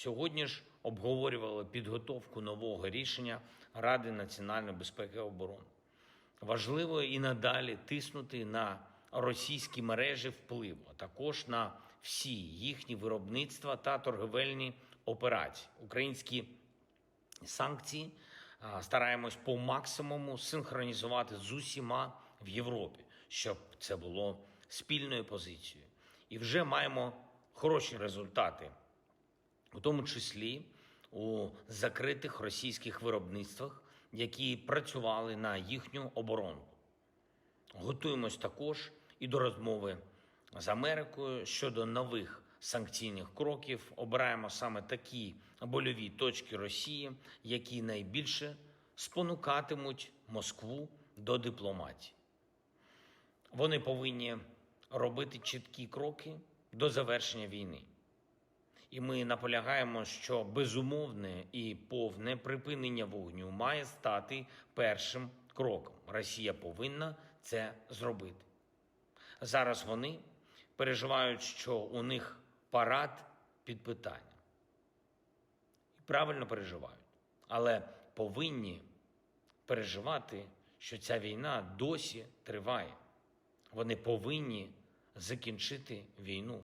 Сьогодні ж обговорювали підготовку нового рішення Ради національної безпеки і оборони. Важливо і надалі тиснути на російські мережі впливу, а також на всі їхні виробництва та торговельні операції. Українські санкції стараємось по максимуму синхронізувати з усіма в Європі, щоб це було спільною позицією. І вже маємо хороші результати, у тому числі у закритих російських виробництвах, які працювали на їхню оборону. Готуємось також і до розмови з Америкою щодо нових санкційних кроків. Обираємо саме такі больові точки Росії, які найбільше спонукатимуть Москву до дипломатії. Вони повинні робити чіткі кроки до завершення війни. І ми наполягаємо, що безумовне і повне припинення вогню має стати першим кроком. Росія повинна це зробити. Зараз вони переживають, що у них парад під питанням. І правильно переживають, але повинні переживати, що ця війна досі триває. Вони повинні закінчити війну.